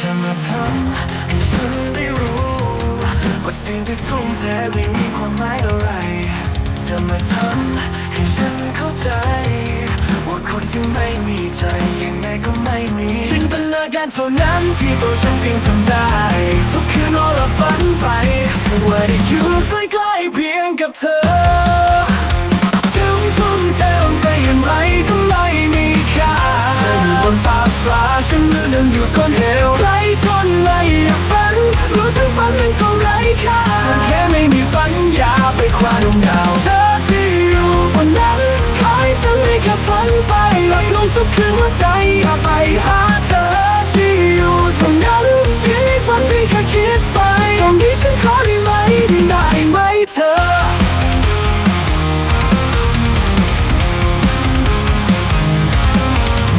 ทำให้ฉันได้รู้ว่าสิ่งที่ทุ่มเทไม่มีความหมายอะไรเธอมาทำให้ฉันเข้าใจว่าคนที่ไม่มีใจยังไงก็ไม่มีจินตนาการเท่านั้นที่ตัวฉันเพียงทำได้ ทุกคืนนอนหลับฝันไปว่าได้อยู่ใกล้ๆเพียงกับเธอ ทุกคืนหัวใจอยากไปหาเธอที่อยู่ตรงนั้นเพียงให้ฝันเพียงแค่คิดไป ตรงนี้ฉันขอได้ไหมได้ไหมเธอ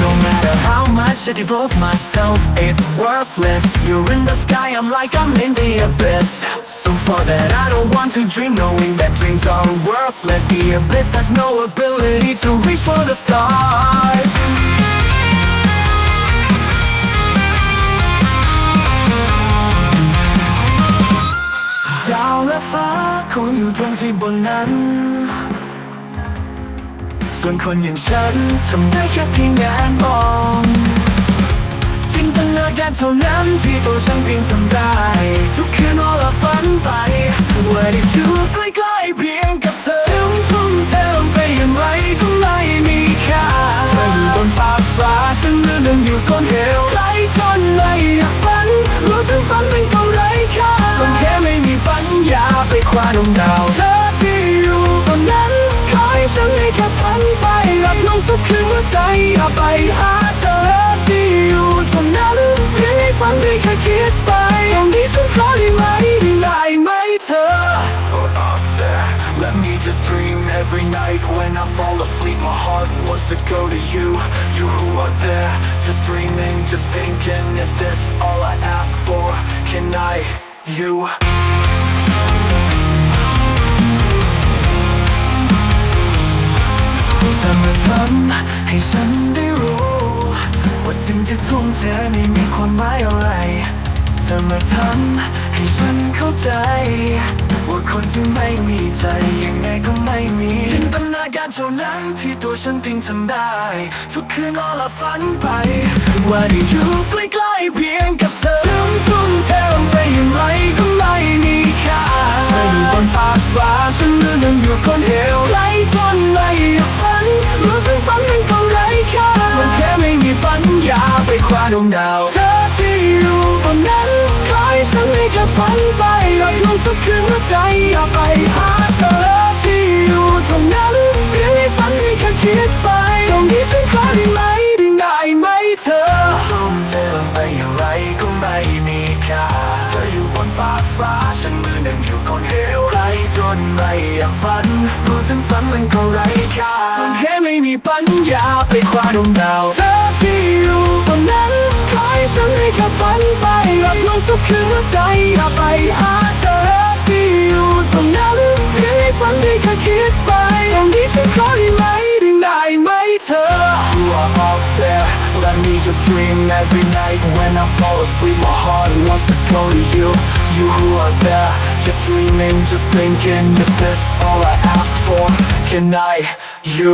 No matter how much I devote myself, it's worthless. You're in the sky, I'm like I'm in the abyss. For that, I don't want to dream, knowing that dreams are worthless. The abyss has no ability to reach for the stars. ดาวและฟ้าคงอยู่ตรงที่บนนั้น ส่วนคนอย่างฉันทำได้แค่เพียงแอบมองจินตนาการเท่านั้นที่ตัวฉันเพียงทำได้ันมันก็ไร้ค่าต้องแค่ไม่มีปัญญาไปคว้าดวงดาวเธอที่อยู่ตรงนั้นขอให้ฉันได้แค่ฝันไปหลับนองทุกคืนหัวใจอยาไปหาเธอที่อยู่ตรงนั้นเพียงให้ฝันได้แค่คิดไปตรงนี้ฉันขอได้ไหม every night when I fall asleep. My heart wants to go to you, you who are there, just dreaming, just thinking. Is this all I ask for? Can I, you? เธอมาทำให้ฉันได้รู้ ว่าสิ่งที่ทุ่มเทไม่มีความหมายอะไร เธอมาทำให้ฉันเข้าใจ ว่า คนที่ไม่มีใจยังไงก็ไม่มีจินตนาการเท่านั้นที่ตัวฉันเพียงทำได้ ทุกคืนนอนหลับฝันไป ว่าได้อยู่ใกล้ๆเพียงกับเธอถึงทุ่มเทลงไปอย่างไรก็ไม่มีค่าเธออยู่บนฟ้าฟ้าฉันเลื่อนนั่งอยู่คนเดียวไร้ทนไม่อยากฝันรู้ถึงฝันมันก็ไร้ค่ามันแค่ไม่มีปัญญาไปคว้าดวงดาว เธอที่อยู่บนนั้นขอให้ฉันได้แค่ฝันไป ทุกคืนหัวใจอยากไปหาเธอที่อยู่ตรงนั้นเพียงให้ฝันให้แค่คิดไป ตรงนี้ฉันขอได้ไหมได้ไหมเธอทุ่มเทลงไปอย่างไรก็ไม่มีค่าเธออยู่บนฟ้าฟ้าฉันมือหนึ่งอยู่คนเดียวไรจนไม่อยากฝัน รู้ถึงฝันมันก็ไร้ค่าต้องแค่ไม่มีปัญญาไปคว้าดวงดาวเธอที่อยู่ตรงนั้นขอให้ฉันได้แค่ฝันไปหลับลงทุกคืนหัวใจอยากไปหาเธอพียงให้ฝันได้แค่คิดไปตรงนี้ฉันขอได้ไหมได้ไหมเธอ You are up there Let me just dream every night When I fall asleep my heart wants to go to you You who are there Just dreaming, just thinking Is this all I ask for? Can I, you